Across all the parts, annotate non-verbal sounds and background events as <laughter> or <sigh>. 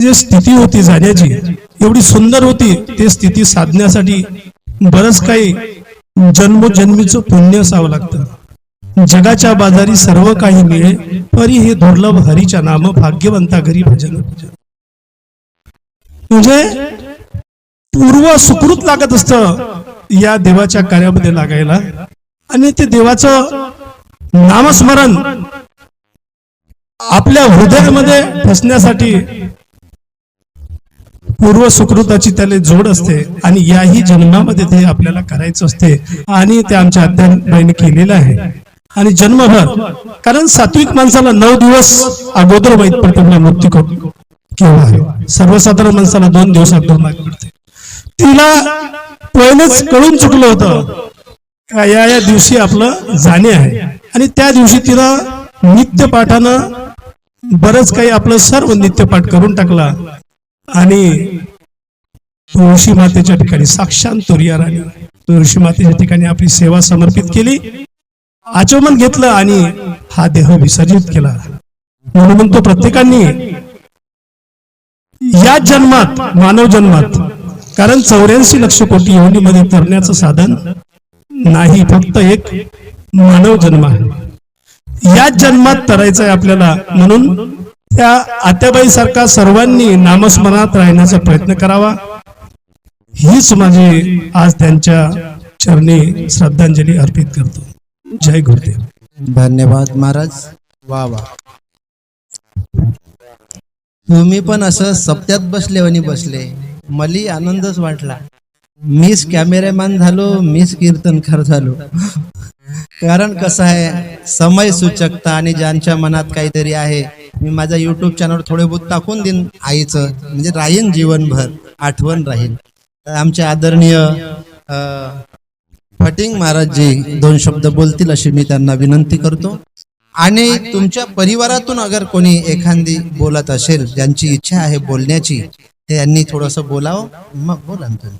जी स्थिती होती जाण्याची एवढी सुंदर होती ती स्थिती साधण्यासाठी बरंच काही जन्मोजन्मीचं पुण्य असावं लागतं. जगाच्या बाजारी सर्व काही मिळे परी हे दुर्लभ हरीच्या नाम भाग्यवंता घरी भजन म्हणजे पूर्व सुकृत लागत असतं या देवाच्या कार्यामध्ये लागायला. आणि ते देवाचं नामस्मरण आपल्या हृदयामध्ये फसण्यासाठी पूर्व सुकृताची त्याला जोड असते आणि याही जन्मामध्ये ते आपल्याला करायचं असते आणि ते आमच्या अध्यात्माने केलेलं आहे. आणि जन्मभर कारण सात्विक माणसाला नऊ दिवस अगोदर माहीत पडते मृत्यू केव्हा आहे. सर्वसाधारण माणसाला दोन दिवस अगोदर माहीत पडते. तिला पहिलेच कळून चुकलं होतं या या दिवशी आपलं जाणे आहे. आणि त्या दिवशी तिला नित्यपाठानं बरंच काही आपलं सर्व नित्यपाठ करून टाकला. आणि तुळशी मातेच्या ठिकाणी साक्षात तुर्या राणी तुळशी मातेच्या ठिकाणी आपली सेवा समर्पित केली आचमन घेतलं आणि हा देह विसर्जित केला. म्हणून म्हणतो प्रत्येकाने या जन्मात मानव जन्मात कारण चौऱ्याऐंशी लक्ष कोटी योनीमध्ये तरण्याचं साधन नाही फक्त एक मानव जन्म आहे. या जन्मात तरायचं आहे आपल्याला म्हणून त्या आत्याबाई सारखा सर्वांनी नामस्मरणात राहण्याचा प्रयत्न करावा. हीच माझी आज त्यांच्या चरणी श्रद्धांजली अर्पित करतो. जय गुरुदेव. धन्यवाद महाराज. वा वा. तुम्ही पण असं सप्त्यात बसले आणि बसले. मली आनंदच वाटला. मीच कॅमेरामॅन झालो मीच कीर्तनकार झालो. कारण कसं आहे समय सूचकता आणि ज्यांच्या मनात काहीतरी आहे मी माझ्या युट्यूब चॅनल थोडे बहुत टाकून देईन आईचं. म्हणजे राहीन जीवनभर आठवण राहील. तर आमचे आदरणीय फटिंग फटिंग महाराजजी दोन शब्द बोलतील अशी मी त्यांना विनंती करतो. आणि तुमच्या परिवारातून अगर कोणी एखादी बोलत असेल ज्यांची इच्छा आहे बोलण्याची त्यांनी थोडंसं थोडस बोलावं. मग बोला तुम्ही.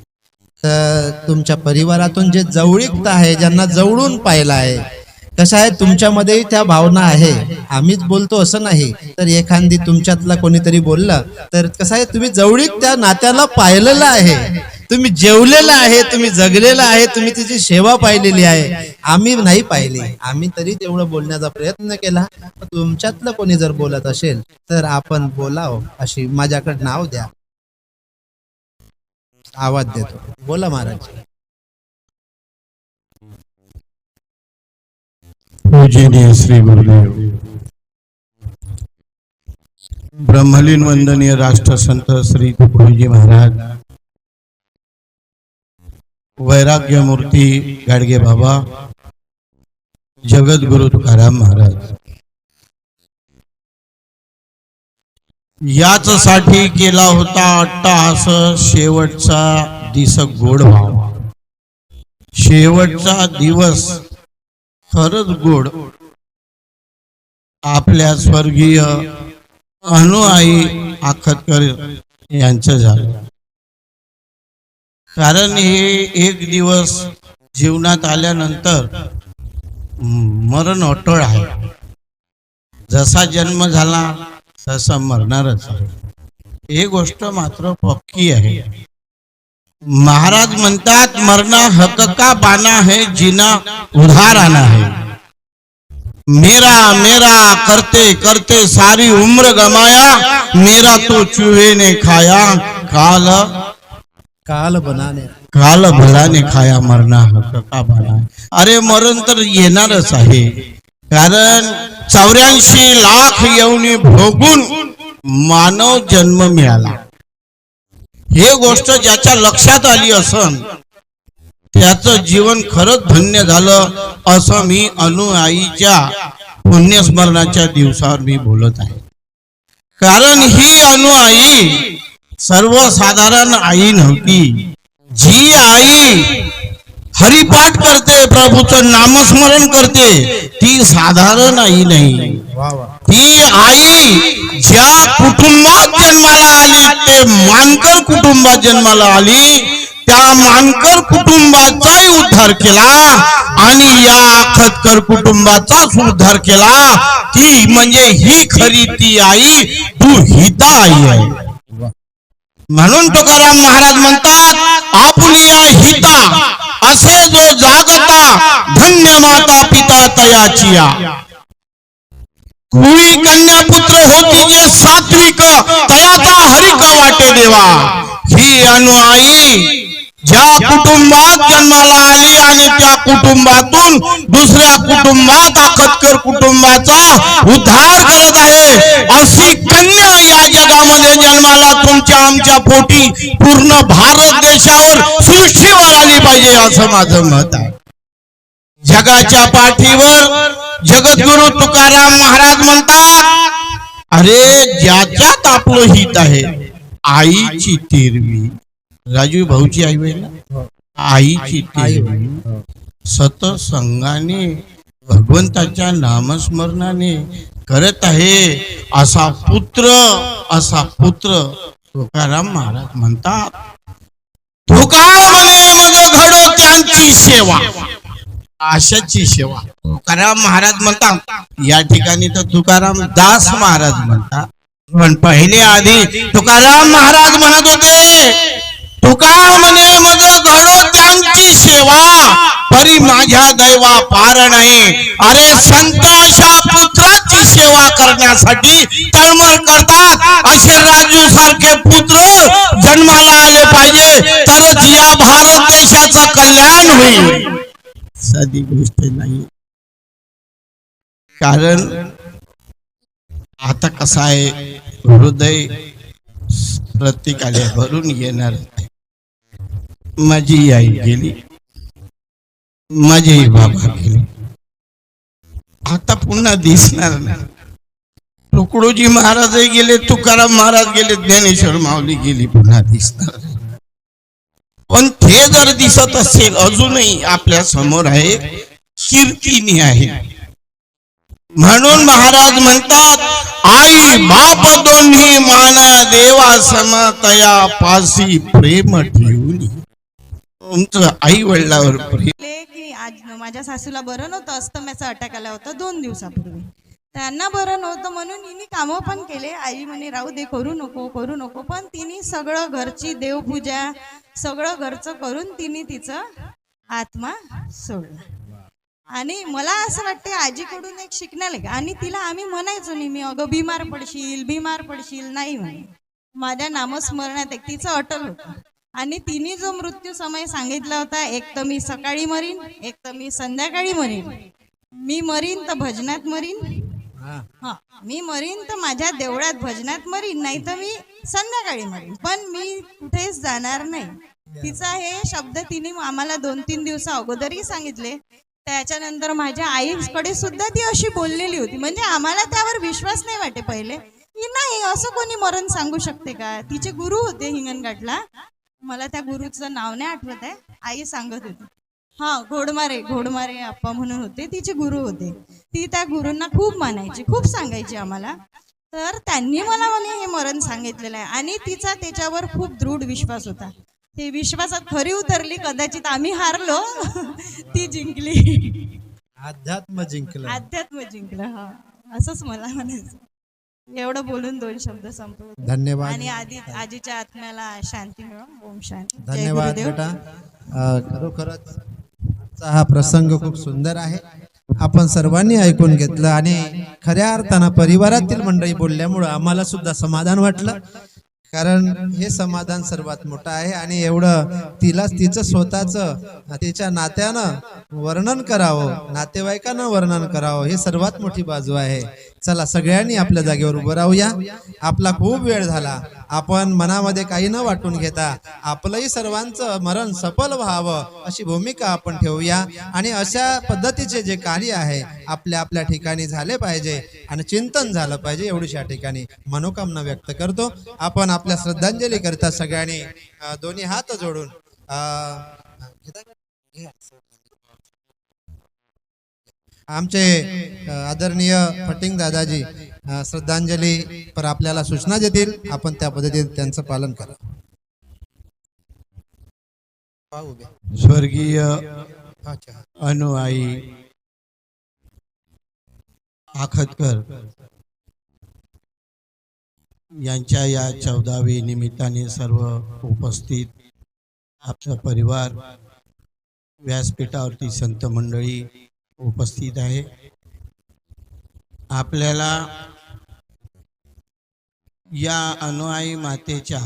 तर तुमच्या परिवारातून जे जवळीकता आहे ज्यांना जवळून पाहिलं आहे कसं आहे तुमच्यामध्येही त्या भावना आहे. आम्हीच बोलतो असं नाही. तर एखादी तुमच्यातला कोणीतरी बोललं तर कसं आहे तुम्ही जवळीक त्या नात्याला पाहिलेलं आहे. तुम्ही जेवलेलं आहे तुम्ही जगलेलं आहे तुम्ही तिची सेवा पाहिलेली आहे. आम्ही नाही पाहिली. आम्ही तरी तेवढं बोलण्याचा प्रयत्न केला. तुमच्यातलं कोणी जर बोलत असेल तर आपण बोलाव अशी माझ्याकडे नाव द्या. आवाज देतो. बोला महाराज. पूजनीय श्री गुरुदेव. ब्रह्मलीन वंदनीय राष्ट्रसंत श्री तुकडोजी महाराज. वैराग्य मूर्ती गाडगे बाबा. जगद्गुरु तुकाराम महाराज. याच साठी केला होता अट्टाहास शेवटचा दिस गोड भाव. शेवटचा दिवस खरंच गोड. आपल्या स्वर्गीय अनुआई आखतकर यांचं झालं. कारण हे एक दिवस जीवनात आल्यानंतर मरण अटळ आहे. जसा जन्म झाला तसा मरणारच आहे. ही गोष्ट मात्र पक्की आहे. महाराज म्हणतात मरना हक का बाना है जीना उधार आना है. मेरा मेरा करते करते सारी उम्र गमाया मेरा तो चूहे ने खाया काल काल बनाने. काल भलाने खाया मरना हक का बाना है. अरे मरण तर येणारच आहे. कारण चौऱ्याऐंशी लाख येऊनी भोगून मानव जन्म मिळाला. हे गोष्ट ज्याच्या लक्षात आली असन त्याचं जीवन खरंच धन्य झालं असं मी अनुआईच्या पुण्यस्मरणाच्या दिवसावर मी बोलत आहे. कारण ही अनुआई सर्वसाधारण आई नव्हती. जी आई हरिपाठ करते प्रभूचं नामस्मरण करते ती साधारण आई नाही. ती आई ज्या कुटुंबात जन्माला ते मानकर कुटुंबात जन्माला आली. त्या मानकर कुटुंबाचाही उद्धार केला आणि या खतकर कुटुंबाचाच उद्धार केला. ती म्हणजे ही खरी ती आई तू हिता आई आहे. म्हणून तुकाराम महाराज म्हणतात आपुलिया हिता असे जो जागता धन्य माता पिता तयाचिया कुळी कन्या पुत्र होती जे सात्विक तयाचा हरिक वाटे देवा. ही अनुआई ज्या कुटुंबात जन्माला आली आणि त्या कुटुंबातून दुसऱ्या कुटुंबात आखतकर कुटुंबाचा उद्धार करत आहे. अशी कन्या या जगामध्ये जन्माला तुमच्या आमच्या पोटी पूर्ण भारत देशावर सृष्टीवर आली पाहिजे असं माझं मत आहे. जगाच्या पाठीवर जगद्गुरु तुकाराम महाराज म्हणतात अरे ज्याच्यात आपलं हित आहे आईची तेरवी. राजू भाऊची आई होईल आईची तेरवी. सतसंगाने भगवंताच्या नामस्मरणाने करत आहे असा पुत्र असा पुत्र तुकाराम महाराज म्हणतात. तुकार म्हणे? मग घडो त्यांची सेवा. आशाची सेवा. तुकाराम महाराज म्हणता या ठिकाणी तर तुकाराम दास महाराज म्हणतात. पण पहिले आधी तुकाराम महाराज म्हणत होते तुका म्हणे मग घडो त्यांची सेवा परी माझ्या दैवा पार नाही. अरे संत अशा पुत्राची सेवा करण्यासाठी तळमळ करतात. असे राजू सारखे पुत्र जन्माला आले पाहिजे तरच या भारत देशाचं कल्याण होईल. साधी गोष्ट नाही. कारण आता कसं आहे हृदय प्रत्येकाला भरून येणार माझी आई गेली. माझे बाबा गेले. आता पुन्हा दिसणार नाही. तुकडोजी महाराजही गेले तुकाराम महाराज गेले ज्ञानेश्वर माऊली गेली पुन्हा दिसणार नाही. पण ते जर दिसत असेल अजूनही आपल्यासमोर आहे कीर्तिनी आहे. म्हणून महाराज म्हणतात आई बाप दोन्ही मान देवा समतया पासी प्रेम ठेवून. तुमचं आई वडिलावर प्रेम. की आज माझ्या सासूला बरं नव्हतं अस्तम्याचा अटॅक आला होता दोन दिवसापूर्वी. त्यांना बरं नव्हतं म्हणून हिने कामं पण केले. आई म्हणे राहू दे करू नको करू नको. पण तिने सगळं घरची देवपूजा सगळं घरचं करून तिने तिचं आत्मा सोडला. आणि मला असं वाटते आजीकडून एक शिकण्याला आणि तिला आम्ही म्हणायचो नेहमी अगं बिमार पडशील बिमार पडशील. नाही म्हणे. माझ्या नामस्मरणात एक तिचं अटल होतं. आणि तिने जो मृत्यू समय सांगितला होता एक तर मी सकाळी मरीन एक तर मी संध्याकाळी मरीन. मी मरीन तर भजनात मरीन हा. मी मरीन तर माझ्या देवळात भजनात मरीन नाही तर मी संध्याकाळी मरीन. पण मी कुठेच जाणार नाही. तिचा हे शब्द तिने आम्हाला दोन तीन दिवसा अगोदरही सांगितले. त्याच्यानंतर माझ्या आईकडे सुद्धा ती अशी बोललेली होती. म्हणजे आम्हाला त्यावर विश्वास नाही वाटे पहिले. की नाही असं कोणी मरण सांगू शकते का? तिचे गुरु होते हिंगणघाटला. मला त्या गुरुचं नाव नाही आठवत आहे. आई सांगत होती. हा घोडमारे घोडमारे आप्पा म्हणून होते. तिचे गुरु होते. ती त्या गुरूंना खूप मानायची खूप सांगायची आम्हाला. तर त्यांनी मला म्हणे हे मरण सांगितलेलं आहे. आणि तिचा त्याच्यावर खूप दृढ विश्वास होता. ते विश्वासात खरी उतरली कदाचित आम्ही हारलो. <laughs> ती जिंकली. अध्यात्म जिंकलं. अध्यात्म जिंकलं हा. असंच मला म्हणायचं. एवढं बोलून दोन शब्द संपवतो धन्यवाद. आणि आधी आजीच्या आत्म्याला शांती मिळो. ओम शांती. धन्यवाद. बेटा. खरोखरच आजचा हा प्रसंग खूप सुंदर आहे. आपण सर्वांनी ऐकून घेतलं आणि खऱ्या अर्थानं परिवारातील मंडळी बोलल्यामुळं आम्हाला सुद्धा समाधान वाटलं. कारण हे समाधान सर्वात मोठं आहे आणि एवढं तिला तिचं स्वतःच तिच्या नात्यानं वर्णन करावं नातेवाईकांना वर्णन करावं हे सर्वात मोठी बाजू आहे. चला सगळ्यांनी आपल्या जागेवर उभं राहूया. आपला खूप वेळ झाला. आपण मनामध्ये काही न वाटून घेता आपलंही सर्वांचं मरण सफल व्हावं अशी भूमिका आपण ठेवूया. आणि अशा पद्धतीचे जे कार्य आहे आपल्या आपल्या ठिकाणी झाले पाहिजे आणि चिंतन झालं पाहिजे एवढीच या ठिकाणी मनोकामना व्यक्त करतो. आपण आपल्या श्रद्धांजली करता सगळ्यांनी दोन्ही हात जोडून अं, आमचे आदरणीय फटिंग दादाजी श्रद्धांजली पर आपल्याला सूचना देतील आपण त्या पद्धतीने त्यांचं पालन करा. स्वर्गीय. अनुआई आखतकर यांच्या या चौदावी निमित्ताने सर्व उपस्थित आपला परिवार व्यासपीठावरती संत मंडळी उपस्थित आहे. आपल्याला या अनुयायी मातेच्या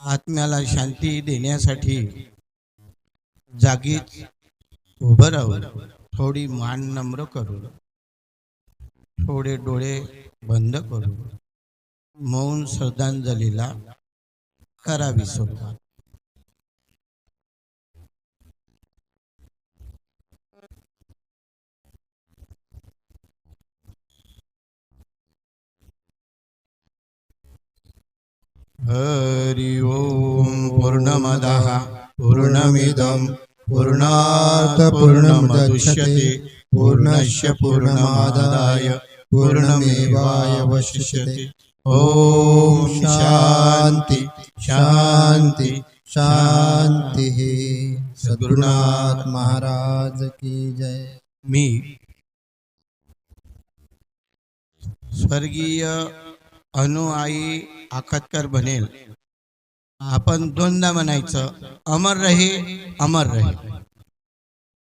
आत्म्याला शांती देण्यासाठी जागीच उभं राहून थोडी मान नम्र करू थोडे डोळे बंद करू मौन श्रद्धांजलीला करावी सुरुवात हरि ओम पूर्णमद पूर्णमिदं पूर्णात् पूर्णमुदच्यते पूर्णस्य पूर्णमादाय वशिष्यते ओम शांती शांती शांती सद्गुरुनाथ महाराज की जय। मी स्वर्गीय अनुआई आखतकर बनेल. आपण दोनदा म्हणायचं अमर रहे अमर रहे.